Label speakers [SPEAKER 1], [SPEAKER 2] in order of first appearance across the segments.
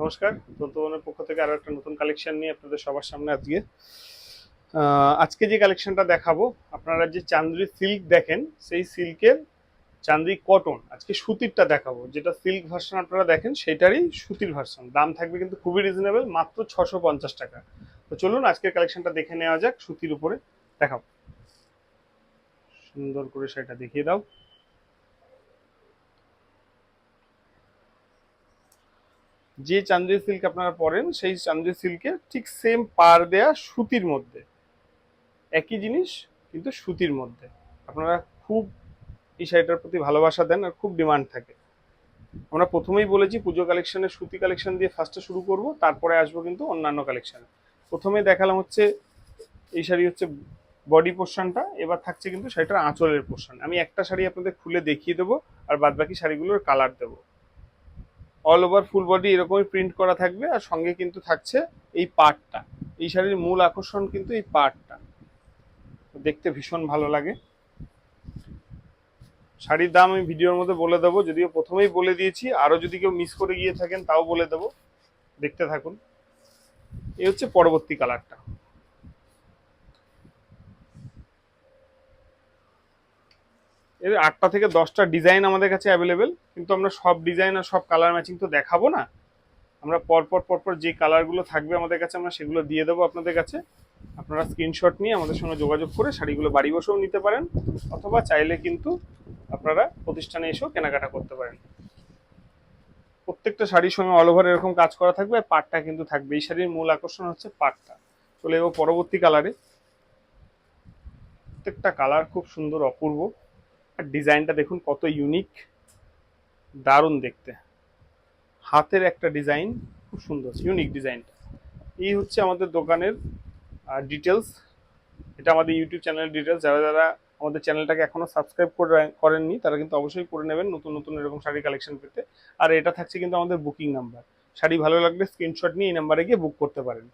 [SPEAKER 1] নমস্কার, তন্তবনের পক্ষ থেকে আরও একটা নতুন কালেকশন নিয়ে আপনাদের সবার সামনে আজকে। আজকে যে কালেকশনটা দেখাবো, আপনারা যে চান্দ্রি সিল্ক দেখেন, সেই সিল্কের চান্দ্রি কটন আজকে সুতিরটা দেখাবো। যেটা সিল্ক ভার্সন আপনারা দেখেন, সেটারই সুতির ভার্সন দাম থাকবে কিন্তু খুবই রিজনেবল মাত্র ছশো পঞ্চাশ টাকা। তো চলুন আজকের কালেকশনটা দেখে নেওয়া যাক সুতির উপরে। দেখাবো সুন্দর করে সেটা দেখিয়ে দাও। যে চান্দ্রি সিল্ক আপনারা পরেন, সেই চান্দ্রি সিল্কের ঠিক সেম পার দেয়া সুতির মধ্যে। একই জিনিস, কিন্তু সুতির মধ্যে। আপনারা খুব এই শাড়িটার প্রতি ভালোবাসা দেন আর খুব ডিমান্ড থাকে। আমরা প্রথমেই বলেছি পুজো কালেকশনের সুতি কালেকশন দিয়ে ফার্স্টে শুরু করব, তারপরে আসব কিন্তু অন্যান্য কালেকশনে প্রথমে দেখালাম হচ্ছে এই শাড়ি হচ্ছে বডি পোর্শনটা এবার থাকছে কিন্তু শাড়িটার আঁচলের পোর্শন আমি একটা শাড়ি আপনাদের খুলে দেখিয়ে দেবো, আর বাদবাকি শাড়িগুলোর কালার দেবো। অল ওভার ফুল বডি এরকমই প্রিন্ট করা থাকবে আর সঙ্গে কিন্তু থাকছে এই পার্টটা এই শাড়ির মূল আকর্ষণ কিন্তু এই পার্টটা দেখতে ভীষণ ভালো লাগে। শাড়ির দাম আমি ভিডিওর মধ্যে বলে দেবো, যদিও প্রথমেই বলে দিয়েছি, আরও যদি কেউ মিস করে গিয়ে থাকেন তাও বলে দেবো। দেখতে থাকুন। এই হচ্ছে পরবর্তী কালারটা এর আটটা থেকে দশটা ডিজাইন আমাদের কাছে অ্যাভেলেবেল কিন্তু আমরা সব ডিজাইন আর সব কালার ম্যাচিং তো দেখাবো না। আমরা পরপর পরপর যে কালারগুলো থাকবে আমাদের কাছে আমরা সেগুলো দিয়ে দেবো আপনাদের কাছে। আপনারা স্ক্রিনশট নিয়ে আমাদের সঙ্গে যোগাযোগ করে শাড়িগুলো বাড়ি বসেও নিতে পারেন, অথবা চাইলে কিন্তু আপনারা প্রতিষ্ঠানে এসেও কেনাকাটা করতে পারেন। প্রত্যেকটা শাড়ির সঙ্গে অল ওভার এরকম কাজ করা থাকবে, আর পাটটা কিন্তু থাকবে। এই শাড়ির মূল আকর্ষণ হচ্ছে পাটটা। চলে যাব পরবর্তী কালারে প্রত্যেকটা কালার খুব সুন্দর, অপূর্ব। আর ডিজাইনটা দেখুন কত ইউনিক দারুণ দেখতে। হাতের একটা ডিজাইন, খুব সুন্দর ইউনিক ডিজাইনটা এই হচ্ছে আমাদের দোকানের ডিটেলস এটা আমাদের ইউটিউব চ্যানেলের ডিটেলস যারা যারা আমাদের চ্যানেলটাকে এখনও সাবস্ক্রাইব করে করেননি, তারা কিন্তু অবশ্যই করে নেবেন নতুন নতুন এরকম শাড়ি কালেকশন পেতে। আর এটা থাকছে কিন্তু আমাদের বুকিং নাম্বার শাড়ি ভালো লাগলে স্ক্রিনশট নিয়ে এই নাম্বারে গিয়ে বুক করতে পারেন।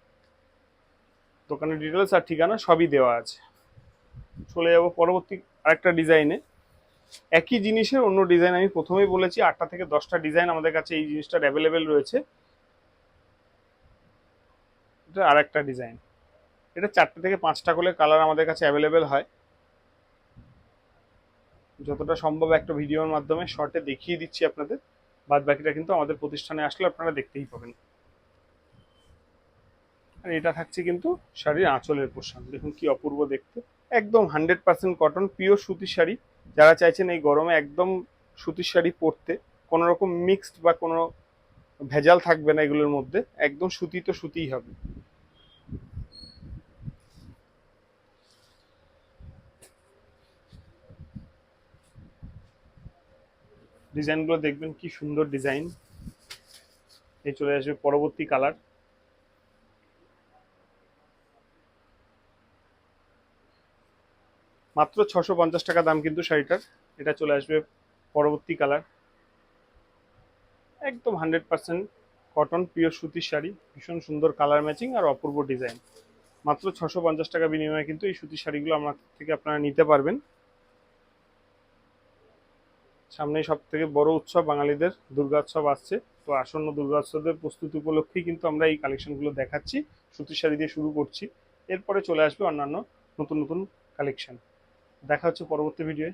[SPEAKER 1] দোকানের ডিটেলস আর ঠিকানা সবই দেওয়া আছে। চলে যাব পরবর্তী আরেকটা ডিজাইনে একই জিনিসের অন্য ডিজাইন, আমি প্রথমেই বলেছি আটটা থেকে দশটা ডিজাইন আমাদের কাছে এই জিনিসটার অ্যাভেলেবেল রয়েছে। এটা আর একটা ডিজাইন। এটা চারটে থেকে পাঁচটা করে কালার আমাদের কাছে অ্যাভেলেবেল হয়। যতটা সম্ভব একটা ভিডিওর মাধ্যমে শর্টে দেখিয়ে দিচ্ছি আপনাদের। বাদ বাকিটা কিন্তু আমাদের প্রতিষ্ঠানে আসলে আপনারা দেখতেই পাবেন। আর এটা থাকছে কিন্তু শাড়ির আঁচলের পোশাক দেখুন কি অপূর্ব দেখতে। একদম হান্ড্রেড পার্সেন্ট কটন পিওর সুতির শাড়ি। যারা চাইছেন এই গরমে একদম সুতির শাড়ি পরতে কোনো রকম মিক্সড বা কোনো ভেজাল থাকবে না এগুলোর মধ্যে, একদম সুতি তো সুতিই হবে। ডিজাইনগুলো দেখবেন কি সুন্দর ডিজাইন এই চলে আসবে পরবর্তী কালার মাত্র ছশো পঞ্চাশ টাকা দাম কিন্তু শাড়িটার। এটা চলে আসবে পরবর্তী কালার। একদম হান্ড্রেড পার্সেন্ট কটন, পিওর সুতির শাড়ি। ভীষণ সুন্দর কালার ম্যাচিং আর অপূর্ব ডিজাইন। মাত্র ছশো পঞ্চাশ টাকা বিনিময়ে কিন্তু এই সুতির শাড়িগুলো আমার থেকে আপনারা নিতে পারবেন। সামনে সব থেকে বড় উৎসব বাঙালিদের দুর্গোৎসব আসছে। তো আসন্ন দুর্গোৎসবের প্রস্তুতি উপলক্ষেই কিন্তু আমরা এই কালেকশনগুলো দেখাচ্ছি। সুতির শাড়ি দিয়ে শুরু করছি। এরপরে চলে আসবে অন্যান্য নতুন নতুন কালেকশন। দেখা হচ্ছে পরবর্তী ভিডিওয়ে